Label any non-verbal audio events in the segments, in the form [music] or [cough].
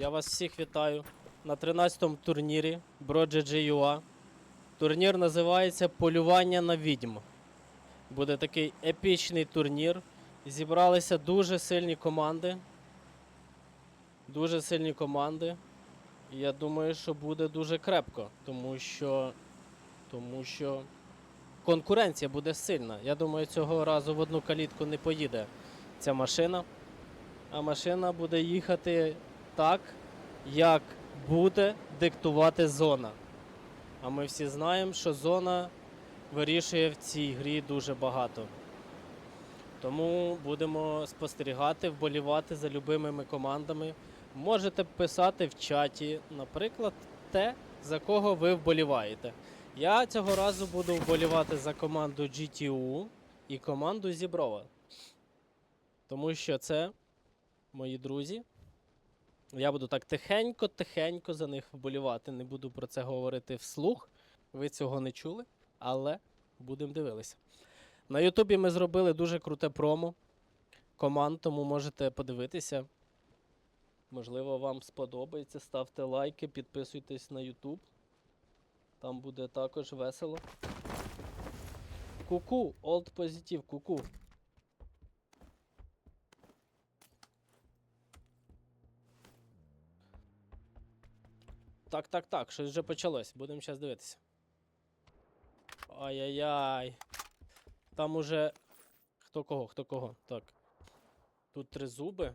Я вас всіх вітаю на 13-му турнірі BroGG.ua. Турнір називається Полювання на відьм. Буде такий епічний турнір. Зібралися дуже сильні команди. Дуже сильні команди. Я думаю, що буде дуже крепко, тому що. Тому що конкуренція буде сильна. Я думаю, цього разу в одну калітку не поїде ця машина. А машина буде їхати так, як буде диктувати зона. А ми всі знаємо, що зона вирішує в цій грі дуже багато. Тому будемо спостерігати, вболівати за любимими командами. Можете писати в чаті, наприклад, те, за кого ви вболіваєте. Я цього разу буду вболівати за команду GTU і команду Зіброва. Тому що це мої друзі. Я буду так тихенько-тихенько за них вболівати. Не буду про це говорити вслух. Ви цього не чули, але будемо дивитися. На Ютубі ми зробили дуже круте промо команд, тому можете подивитися. Можливо, вам сподобається. Ставте лайки, підписуйтесь на Ютуб. Там буде також весело. Ку-ку, Old Positive, ку-ку. Так, так, так, щось вже почалось. Будемо зараз дивитися. Ай-яй-яй. Там уже. Хто кого, хто кого? Так. Тут три зуби.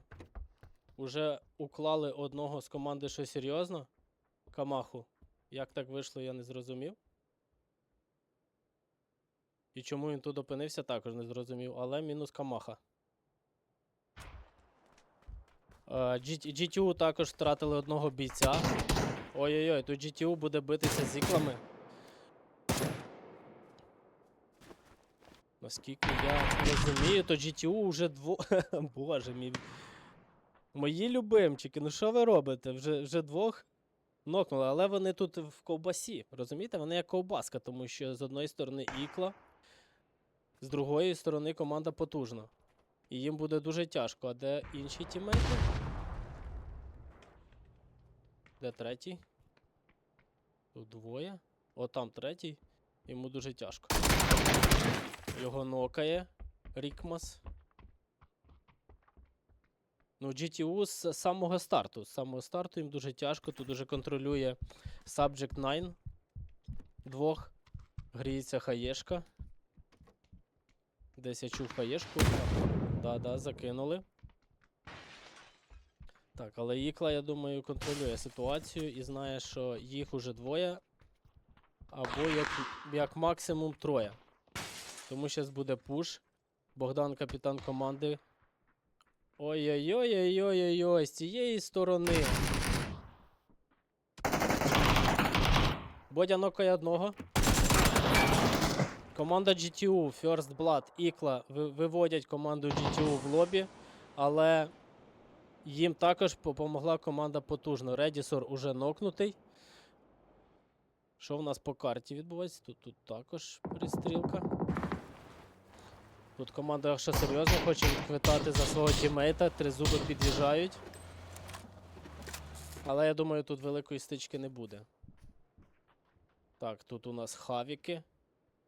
Уже уклали одного з команди що серйозно. Камаху. Як так вийшло, я не зрозумів. І чому він тут опинився, також не зрозумів, але мінус Камаха. Е, GTU також втратили одного бійця. Ой-ой-ой, тут GTU буде битися з іклами. Наскільки я розумію, то GTU вже дво. [laughs] Боже мій. Мої любимчики, ну що ви робите? Вже, вже двох нокнули, але вони тут в ковбасі. Розумієте? Вони як ковбаска, тому що з одної сторони ікла, з другої сторони команда потужна. І їм буде дуже тяжко. А де інші тімейти? Де третій? Тут двоє. О, там третій. Йому дуже тяжко. Його нокає. Рікмас. Ну, GTU з самого старту. З самого старту їм дуже тяжко. Тут дуже контролює Subject 9. Двох. Гріється хаєшка. Десь я чув хаєшку. Да-да, закинули. Так, але Ікла, я думаю, контролює ситуацію і знає, що їх уже двоє. Або як, як максимум троє. Тому зараз буде пуш. Богдан капітан команди. Ой-ой-ой-ой-ой-ой, з цієї сторони. Бодя нокає одного. Команда GTU, First Blood, Ікла ви- виводять команду GTU в лобі, але їм також допомогла команда потужно. Редісор уже нокнутий. Що в нас по карті відбувається? Тут, тут також перестрілка. Тут команда, якщо серйозно, хоче відквитати за свого тімейта. Три зуби під'їжджають. Але я думаю, тут великої стички не буде. Так, тут у нас хавіки.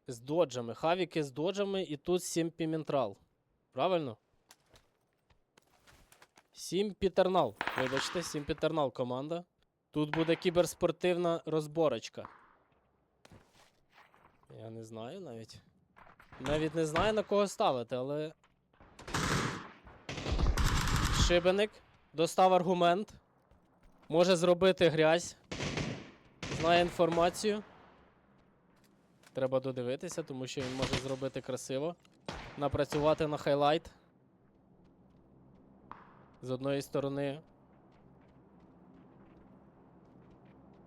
З доджами. Хавіки з доджами і тут 7 піментрал. Правильно? 7 пітернал. Вибачте, 7 пітернал команда. Тут буде кіберспортивна розборочка. Я не знаю навіть. Навіть не знаю на кого ставити, але. Шибеник достав аргумент. Може зробити грязь. Знає інформацію. Треба додивитися, тому що він може зробити красиво. Напрацювати на хайлайт. З одної сторони.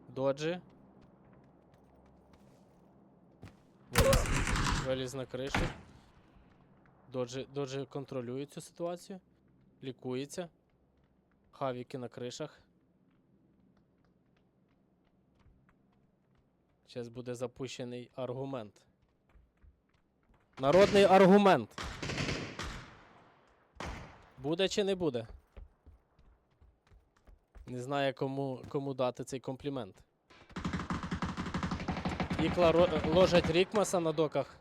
Доджі. Виліз, на кришу. Доджі, доджі контролює цю ситуацію. Лікується. Хавіки на кришах. Зараз буде запущений аргумент. Народний аргумент. Буде чи не буде? Не знаю, кому, кому дати цей комплімент. Ікла ложать Рікмаса на доках.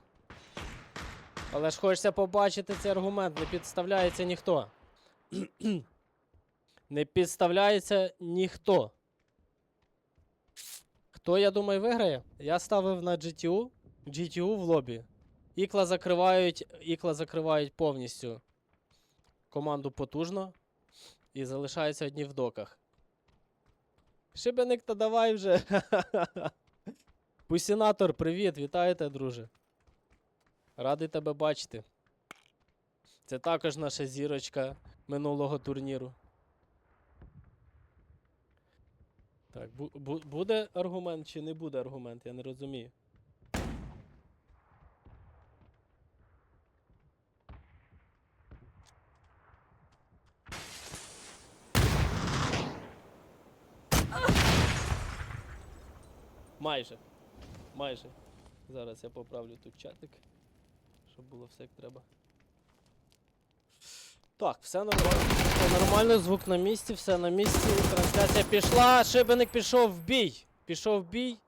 Але ж хочеться побачити цей аргумент. Не підставляється ніхто. [clears throat] Не підставляється ніхто. Хто, я думаю, виграє? Я ставив на GTU. GTU в лобі. Ікла закривають, ікла закривають повністю команду потужно. І залишаються одні в доках. Шибеник, та давай вже. [laughs] Пусінатор, привіт, вітаєте, друже. Радий тебе бачити. Це також наша зірочка минулого турніру. Так, бу- бу- буде аргумент чи не буде аргумент, я не розумію. Майже. Майже. Зараз я поправлю тут чатик, щоб було все як треба. Так, все нормально. Нормально, звук на місці, все на місці. Трансляція пішла, шибеник пішов в бій. Пішов в бій.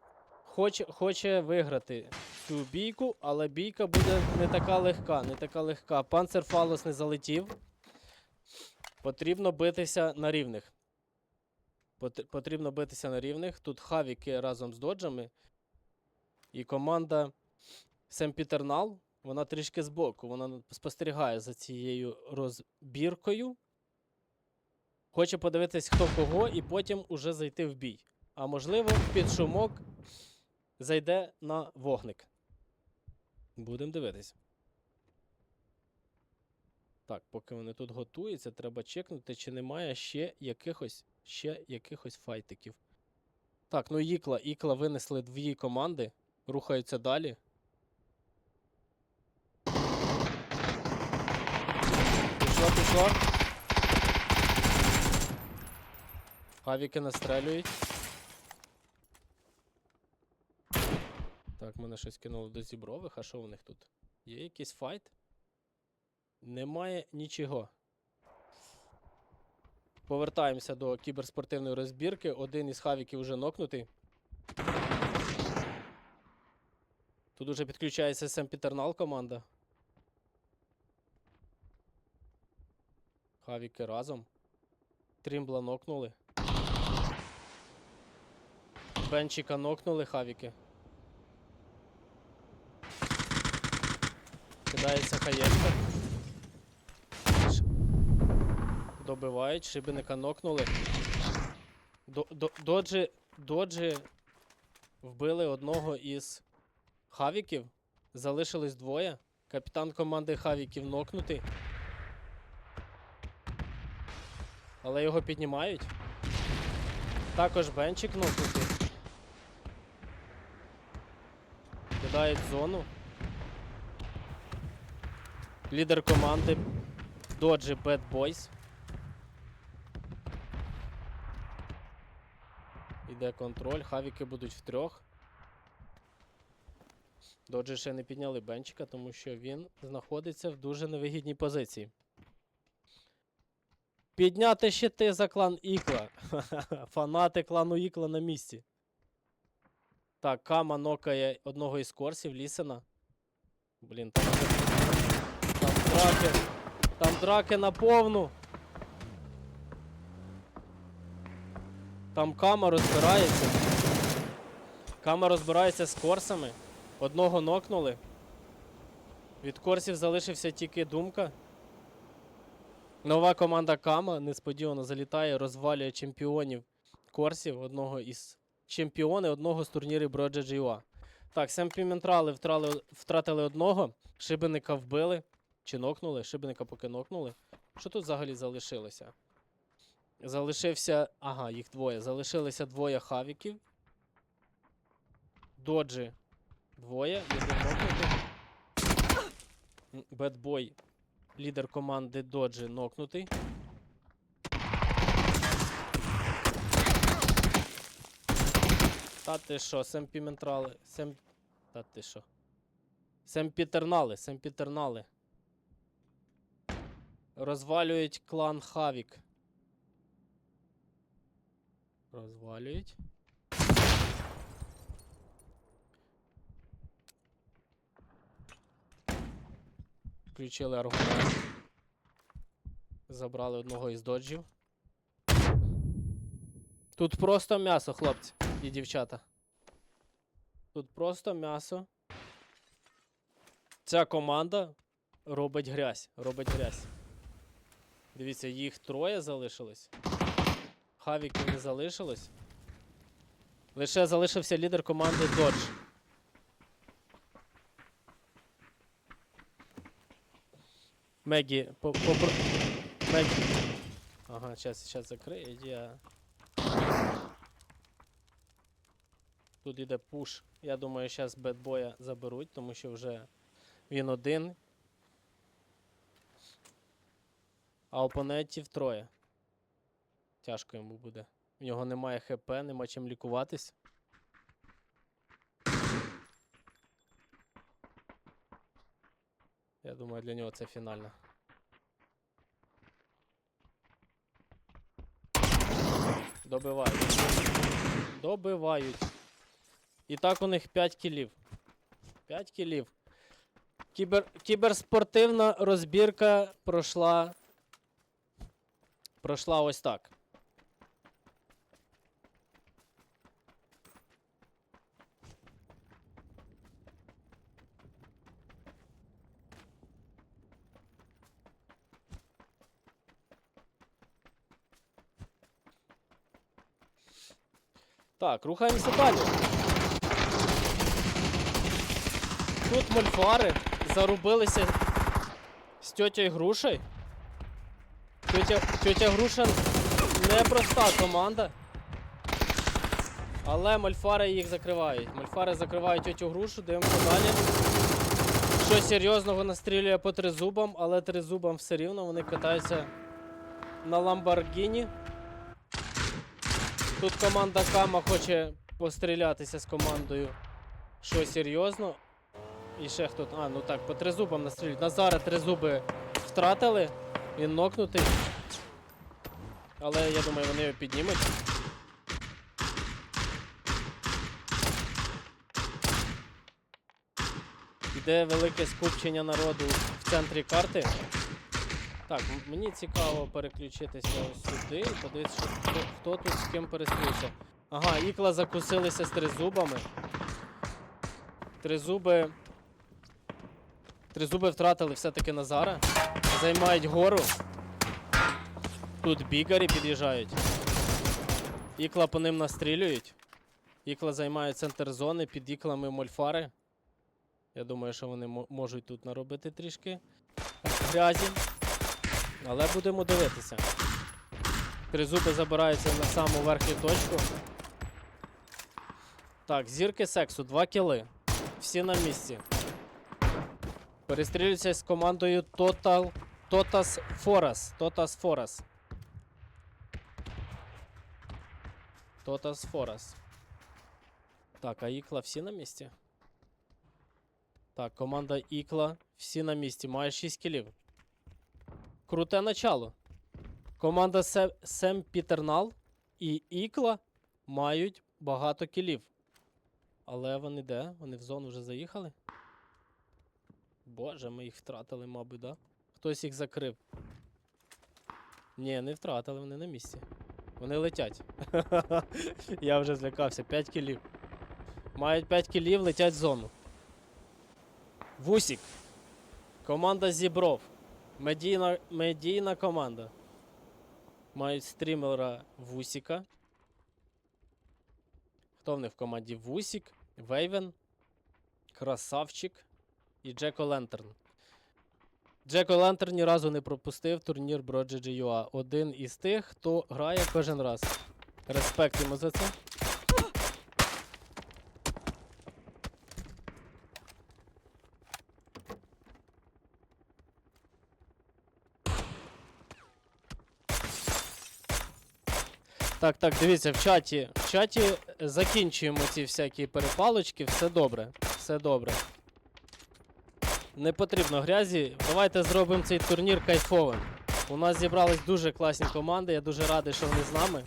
Хоче, хоче виграти цю бійку, але бійка буде не така легка, не така легка. Панцер Фалос не залетів. Потрібно битися на рівних. Пот- Потрібно битися на рівних. Тут хавіки разом з доджами. І команда Семпітернал, вона трішки збоку. Вона спостерігає за цією розбіркою. Хоче подивитись, хто кого, і потім уже зайти в бій. А можливо, під шумок зайде на вогник. Будемо дивитись. Так, поки вони тут готуються, треба чекнути, чи немає ще якихось, ще якихось файтиків. Так, ну Ікла, Ікла винесли дві команди, рухаються далі. Пішло, пішло. Авіки настрелюють. Так, мене щось кинуло до зібрових. А що у них тут? Є якийсь файт? Немає нічого. Повертаємося до кіберспортивної розбірки. Один із хавіків вже нокнутий. Тут уже підключається Сем Пітернал команда. Хавіки разом. Трімбла нокнули. Бенчика нокнули хавіки. Кидається хаєшка. Добивають, шибеника нокнули. До, до, вбили одного із хавіків. Залишилось двоє. Капітан команди хавіків нокнутий. Але його піднімають. Також бенчик нокнутий. Кидають зону. Лідер команди Доджі Bad Boys. Іде контроль, хавіки будуть втрьох. Доджі ще не підняли бенчика, тому що він знаходиться в дуже невигідній позиції. Підняти щити за клан Ікла. [laughs] Фанати клану Ікла на місці. Так, Кама нокає одного із корсів, Лісена. Блін, там, там драки. Там драки на повну. Там кама розбирається. Кама розбирається з корсами. Одного нокнули. Від корсів залишився тільки думка. Нова команда Кама несподівано залітає, розвалює чемпіонів корсів, одного із чемпіони одного з турнірів Броджа GUA. Так, Семпіментрали втратили одного, шибеника вбили. Чи нокнули? Шибеника поки нокнули. Що тут взагалі залишилося? Залишився. Ага, їх двоє. Залишилися двоє хавіків. Доджі. Двоє. Бедбой. Лідер команди Доджі нокнутий. Та ти що, Семпіментрали. Сем... Та ти що? Семпітернали, Семпітернали. Розвалюють клан Хавік. Розвалюють. Включили аргумент. Забрали одного із доджів. Тут просто м'ясо, хлопці і дівчата. Тут просто м'ясо. Ця команда робить грязь. Робить грязь. Дивіться, їх троє залишилось. Хавіків не залишилось. Лише залишився лідер команди Dodge. Мегі, по, попро... Мегі. Ага, сейчас, сейчас закриє, я. Тут іде пуш. Я думаю, зараз бедбоя заберуть, тому що вже він один. А опонентів троє. Тяжко йому буде. В нього немає ХП, нема чим лікуватись. Я думаю, для нього це фінальна. Добивають. Добивають. І так у них 5 кілів. 5 кілів. Кібер... Кіберспортивна розбірка пройшла. Пройшла ось так. Так, рухаємося далі. Тут мольфари зарубилися з тьотєю Грушею. Тьотя, тьотя Груша непроста команда. Але мольфари їх закривають. Мольфари закривають тьотю грушу, дивимося далі. Що серйозного настрілює по тризубам, але тризубам все рівно вони катаються на Ламборгіні. Тут команда Кама хоче пострілятися з командою. Що серйозно? І ще хто. А, ну так, по тризубам настрілюють. Назара тризуби втратили. Він нокнутий. Але я думаю, вони його піднімуть. Іде велике скупчення народу в центрі карти. Так, мені цікаво переключитися ось сюди і подивитися, хто, хто тут з ким перестрівся. Ага, ікла закусилися з тризубами. Тризуби. Тризуби втратили все-таки Назара. Займають гору. Тут бігарі під'їжджають. Ікла по ним настрілюють. Ікла займає центр зони, під іклами мольфари. Я думаю, що вони можуть тут наробити трішки грязі. Але будемо дивитися. Тризуби забираються на саму верхню точку. Так, зірки сексу, 2 кіли. Всі на місці. Перестрілюються з командою Total Totas Foras. Totas Foras. Totas Foras. Так, а Ікла всі на місці? Так, команда Ікла всі на місці. Має 6 кілів. Круте начало. Команда Се- Сем Пітернал і Ікла мають багато кілів. Але вони де? Вони в зону вже заїхали? Боже, ми їх втратили, мабуть, да? Хтось їх закрив. Ні, не втратили, вони на місці. Вони летять. [laughs] Я вже злякався. 5 кілів. Мають 5 кілів, летять в зону. Вусік. Команда Зібров. Медійна, медійна команда. Мають стрімера Вусіка. Хто в них в команді? Вусік, Вейвен, Красавчик і Джеко Лентерн. Джеко Лентерн ні разу не пропустив турнір BroGG.ua. Один із тих, хто грає кожен раз. Респект йому за це. Так, так, дивіться, в чаті. В чаті закінчуємо ці всякі перепалочки, все добре. Все добре. Не потрібно грязі. Давайте зробимо цей турнір кайфовим. У нас зібрались дуже класні команди, я дуже радий, що вони з нами.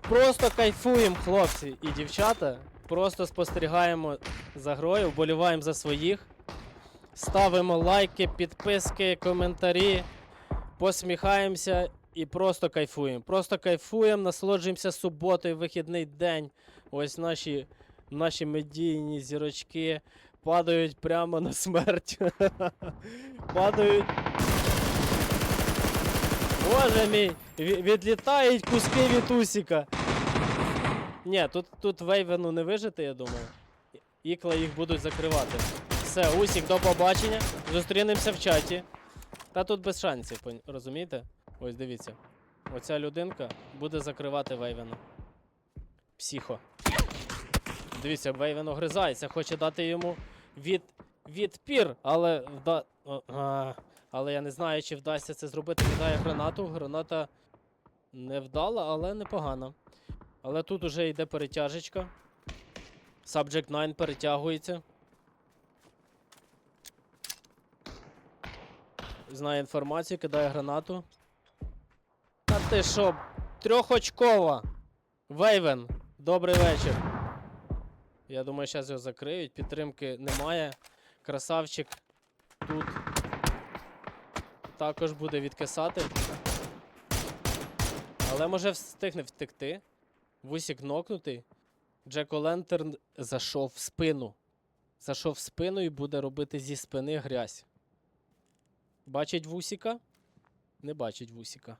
Просто кайфуємо, хлопці і дівчата. Просто спостерігаємо за грою, вболіваємо за своїх. Ставимо лайки, підписки, коментарі, посміхаємося і просто кайфуємо. Просто кайфуємо, насолоджуємося суботою, вихідний день. Ось наші, наші медійні зірочки падають прямо на смерть. [laughs] падають. Боже мій! Відлітають куски від Усіка. Ні, тут, тут Вейвену не вижити, я думаю. Ікла їх будуть закривати. Все, Усік, до побачення. Зустрінемося в чаті. Та тут без шансів, розумієте? Ось дивіться. Оця людинка буде закривати Вейвена. Психо. Дивіться, Вейвен огризається, хоче дати йому від, відпір, але вда... а, але я не знаю, чи вдасться це зробити. Кидає гранату. Граната не вдала, але непогана. Але тут уже йде перетяжечка. Subject 9 перетягується. Знає інформацію, кидає гранату. Та ти що? Трьохочкова! Вейвен, добрий вечір. Я думаю, зараз його закриють. Підтримки немає. Красавчик тут також буде відкисати. Але може встигне втекти. Вусік нокнутий. Джеко Лентерн зайшов в спину. Зайшов в спину і буде робити зі спини грязь. Бачить Вусіка? Не бачить Вусіка.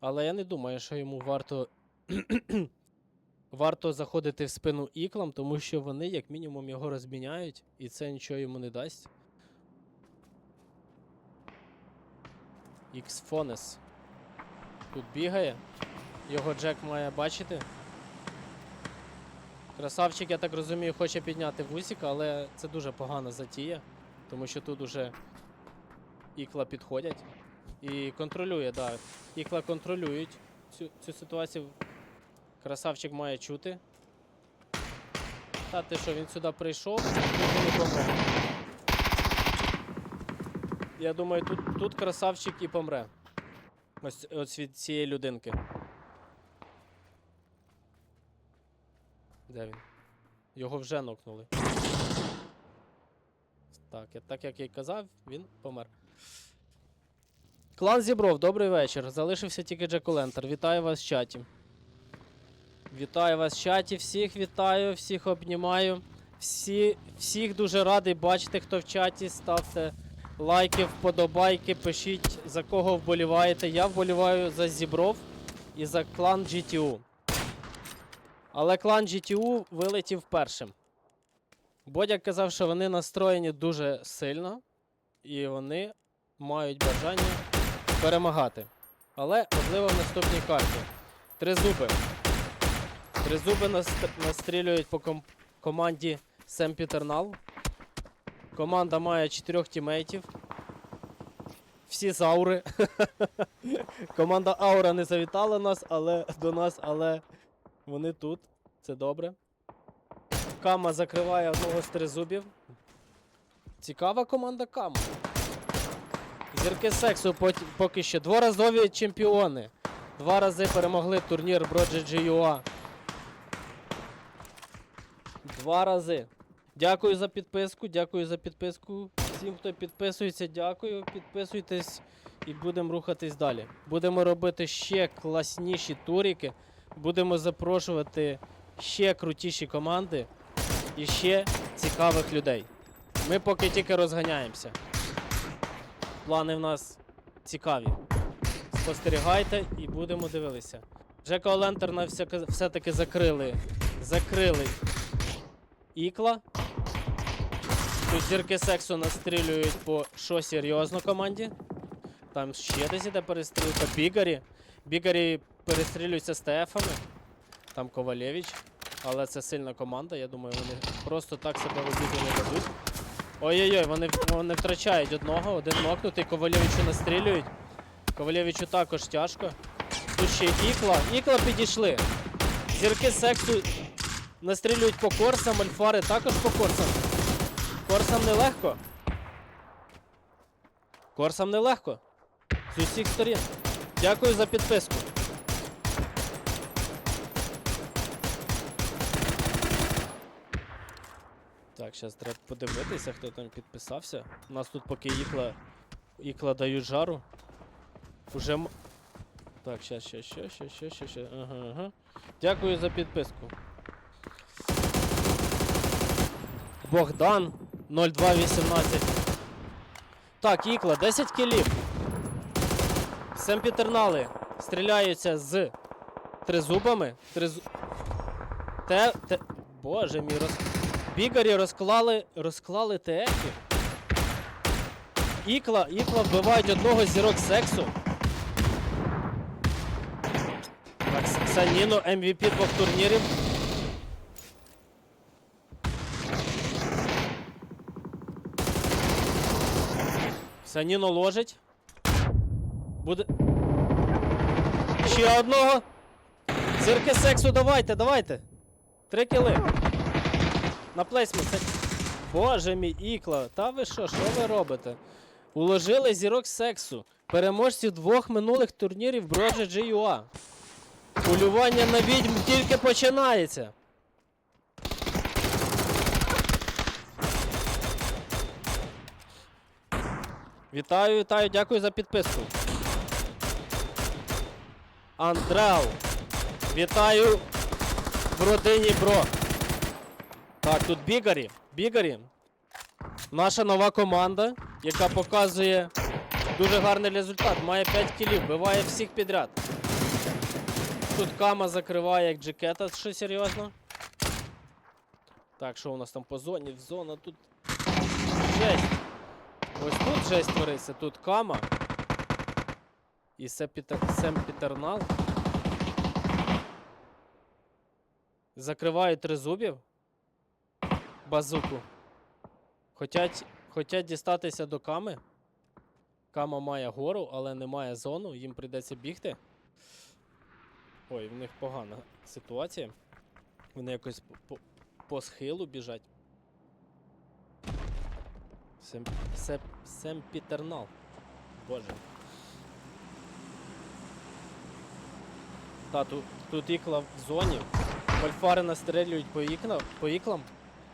Але я не думаю, що йому варто. [clears throat] варто заходити в спину іклам, тому що вони, як мінімум, його розміняють, і це нічого йому не дасть. Іксфонес. Тут бігає. Його Джек має бачити. Красавчик, я так розумію, хоче підняти вусіка, але це дуже погана затія, тому що тут уже ікла підходять і контролює, да. Ікла контролюють цю, цю ситуацію. Красавчик має чути. Та ти що, він сюди прийшов, і помре. Я думаю, тут, тут красавчик і помре. Ось, ось від цієї людинки. Де він? Його вже нокнули. Так, так як я й казав, він помер. Клан Зібров, добрий вечір. Залишився тільки Джеко Лентер. Вітаю вас в чаті. Вітаю вас в чаті, всіх вітаю, всіх обнімаю. Всі, всіх дуже радий бачити, хто в чаті. Ставте лайки, вподобайки, пишіть за кого вболіваєте. Я вболіваю за Зібров і за клан GTU. Але клан GTU вилетів першим. Бодя казав, що вони настроєні дуже сильно, і вони мають бажання перемагати. Але можливо в наступній карті. Три зуби. Три зуби наст- настрілюють по ком- команді Сем Пітернал. Команда має чотирьох тімейтів. Всі з аури. [laughs] Команда Аура не завітала нас, але до нас, але вони тут. Це добре. Кама закриває одного з тризубів. Цікава команда Кама. Зірки сексу поки що дворазові чемпіони. Два рази перемогли турнір BroGGUA. Два рази. Дякую за підписку, дякую за підписку. Всім, хто підписується, дякую. Підписуйтесь і будемо рухатись далі. Будемо робити ще класніші туріки. Будемо запрошувати ще крутіші команди і ще цікавих людей. Ми поки тільки розганяємося. Плани в нас цікаві. Спостерігайте і будемо дивитися. Джека Олентерна все- все-таки закрили. Закрили ікла. Тут зірки сексу настрілюють по що серйозно команді. Там ще десь іде перестрілка. Бігарі. Бігарі перестрілюються з ТФами. Там Ковалєвич. Але це сильна команда. Я думаю, вони просто так себе в обіду не дадуть. Ой-ой-ой, вони, вони втрачають одного, один нокнутий, Ковалєвичу настрілюють. Ковалєвичу також тяжко. Тут ще ікла. Ікла підійшли. Зірки сексу настрілюють по корсам, альфари також по корсам. Корсам нелегко. Корсам нелегко. З усіх сторін. Дякую за підписку. Так, зараз треба подивитися, хто там підписався. У нас тут поки ікла, ікла дають жару. Уже м... Так, щас, щас, щас, щас, щас, щас, щас. Ага, ага. Дякую за підписку. Богдан 0218. Так, ікла, 10 кілів. Семпітернали стріляються з тризубами. Тризу... Те, те... Боже мій, роз... Бігарі розклали, розклали ТФів. Ікла, ікла вбивають одного зірок сексу. Так, Саніно MVP двох турнірів. Саніно ложить. Буде. Ще одного. Зірки сексу, давайте, давайте. Три кіли. На плейсмент. Це... Боже мій ікла, та ви що, що ви робите? Уложили зірок сексу. Переможці двох минулих турнірів Броджі GUA. Полювання на відьм тільки починається. Вітаю, вітаю, дякую за підписку. Андреу. Вітаю в родині Бро. Так, тут Бігарі. Бігарі. Наша нова команда, яка показує дуже гарний результат. Має 5 кілів, вбиває всіх підряд. Тут Кама закриває як джекета, що серйозно. Так, що у нас там по зоні? В зона тут. Жесть. Ось тут жесть твориться, тут Кама. І Сем Пітернал. Закривають тризубів. Базуку. Хотять, хотять дістатися до Ками. Кама має гору, але не має зону, їм прийдеться бігти. Ой, в них погана ситуація. Вони якось по, по, схилу біжать. Сем, сем, Семпітернал. Боже. Та, тут, тут ікла в зоні. Мольфари настрелюють по, ікна, по іклам.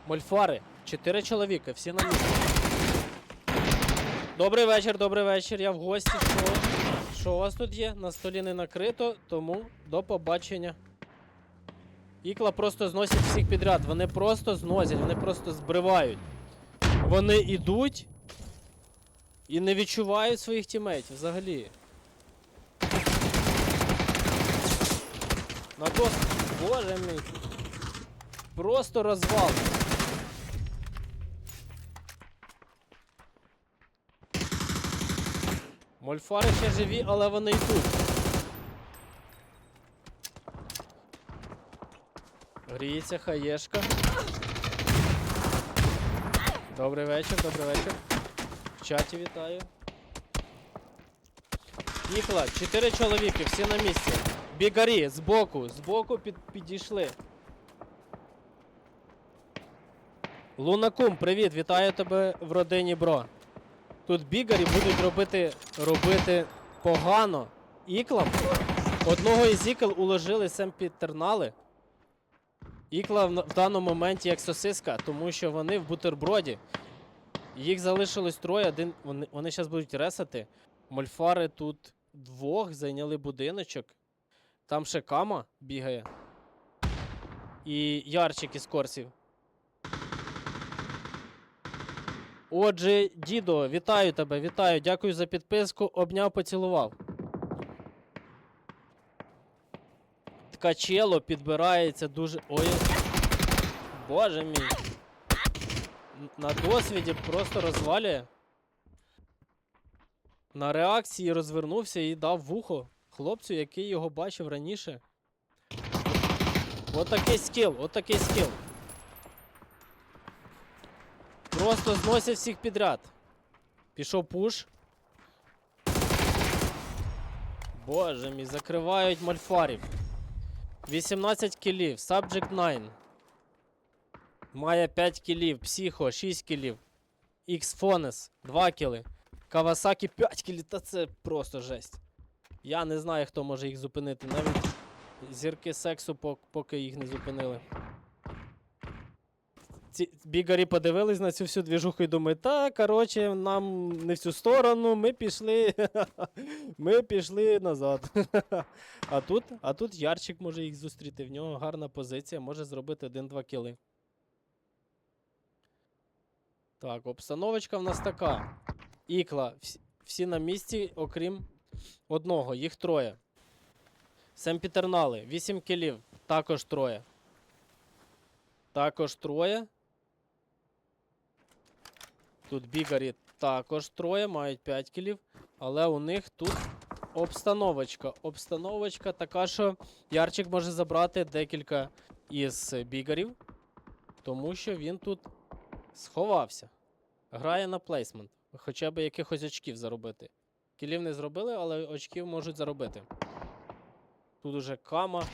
Мольфари. Чотири чоловіка, всі на місці. Добрий вечір, добрий вечір. Я в гості. Що, що у вас тут є? На столі не накрито, тому до побачення. Ікла просто зносять всіх підряд. Вони просто зносять, вони просто збривають. Вони йдуть і не відчувають своїх тімейтів взагалі. На дос... Боже мій. Просто розвал. Мольфари ще живі, але вони йдуть. Гріється хаєшка. Добрий вечір, добрий вечір. В чаті вітаю. Ікла, чотири чоловіки, всі на місці. Бігарі, збоку, збоку під, підійшли. Лунакум, привіт, вітаю тебе в родині, бро. Тут бігарі будуть робити, робити погано іклам. Одного із ікл уложили семпітернали. Ікла в, в даному моменті як сосиска, тому що вони в бутерброді. Їх залишилось троє, один, вони, вони зараз будуть ресати. Мольфари тут двох зайняли будиночок. Там ще кама бігає. І ярчик із корсів. Отже, дідо, вітаю тебе, вітаю, дякую за підписку, обняв, поцілував. Ткачело підбирається дуже. Ой. Боже мій. На досвіді просто розвалює. На реакції розвернувся і дав вухо хлопцю, який його бачив раніше. Отакий скіл, отакий скіл. Просто зносять всіх підряд. Пішов пуш. Боже мій, закривають мальфарів. 18 кілів, Subject 9. Має 5 кілів, Психо 6 кілів. Xfones 2 кіли. Кавасакі 5 кілів, та це просто жесть. Я не знаю, хто може їх зупинити. Навіть зірки сексу, поки їх не зупинили. Ці бігарі подивились на цю всю двіжуху і думають, та, коротше, нам не в цю сторону, ми пішли. [laughs] ми пішли назад. [laughs] а, тут, а тут Ярчик може їх зустріти. В нього гарна позиція, може зробити 1-2 кіли. Так, обстановочка в нас така. Ікла, всі, на місці, окрім одного, їх троє. Семпітернали, 8 кілів, також троє. Також троє. Тут бігарі також троє, мають 5 кілів. Але у них тут обстановочка. Обстановочка така, що Ярчик може забрати декілька із бігарів, тому що він тут сховався. Грає на плейсмент. Хоча б якихось очків заробити. Кілів не зробили, але очків можуть заробити. Тут уже Кама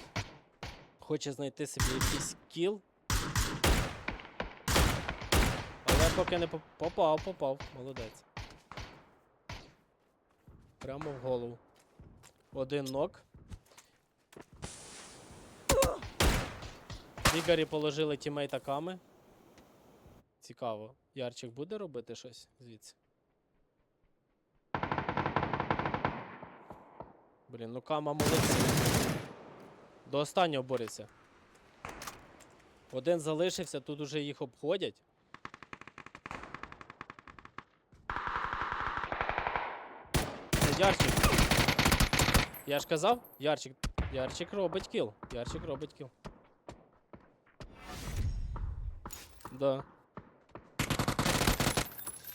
хоче знайти собі якийсь кіл. Але поки не поп- попав, попав. Молодець. Прямо в голову. Один нок. Бігарі положили тімейта Ками. Цікаво. Ярчик буде робити щось звідси? Блін, ну Кама молодці. До останнього бореться. Один залишився, тут уже їх обходять. Ярчик. Я ж казав? Ярчик. Ярчик робить кіл. Ярчик робить кіл. Да.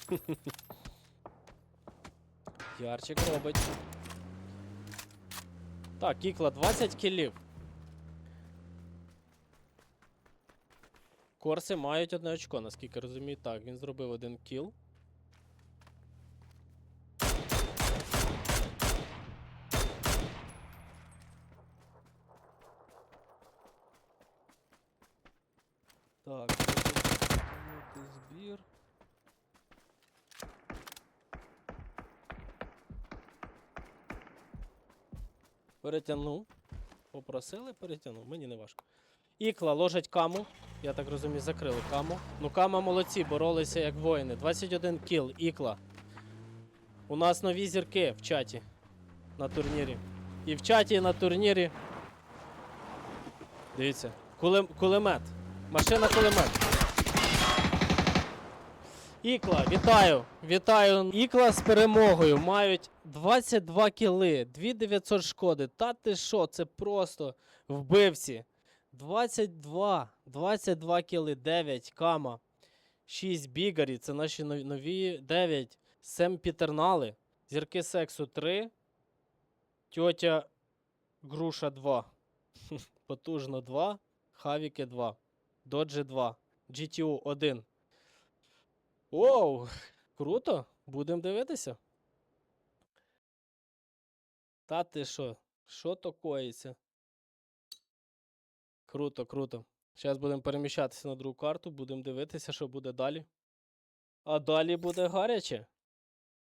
[laughs] Ярчик робить. Так, Кікла 20 кілів. Корси мають одне очко, наскільки розумію. Так, він зробив один кіл. Так, зупинити збір. Перетягнув. Попросили, перетягнув. Мені не важко. Ікла ложать каму. Я так розумію, закрили каму. Ну, кама молодці, боролися як воїни. 21 кіл, ікла. У нас нові зірки в чаті на турнірі. І в чаті, і на турнірі. Дивіться. Кулем, кулемет. Машина кулемет. Ікла, вітаю! Вітаю! Ікла з перемогою. Мають 22 кіли, 2900 шкоди. Та ти що, це просто вбивці. 22, 22 кіли, 9 кама, 6 бігарі, це наші нові, нові 9 семпітернали, зірки сексу 3, тьотя груша 2, [laughs] потужно 2, хавіки 2, доджі 2, GTU 1. Оу, круто, будемо дивитися. Та ти що? Що то коїться? Круто, круто. Зараз будемо переміщатися на другу карту, будемо дивитися, що буде далі. А далі буде гаряче.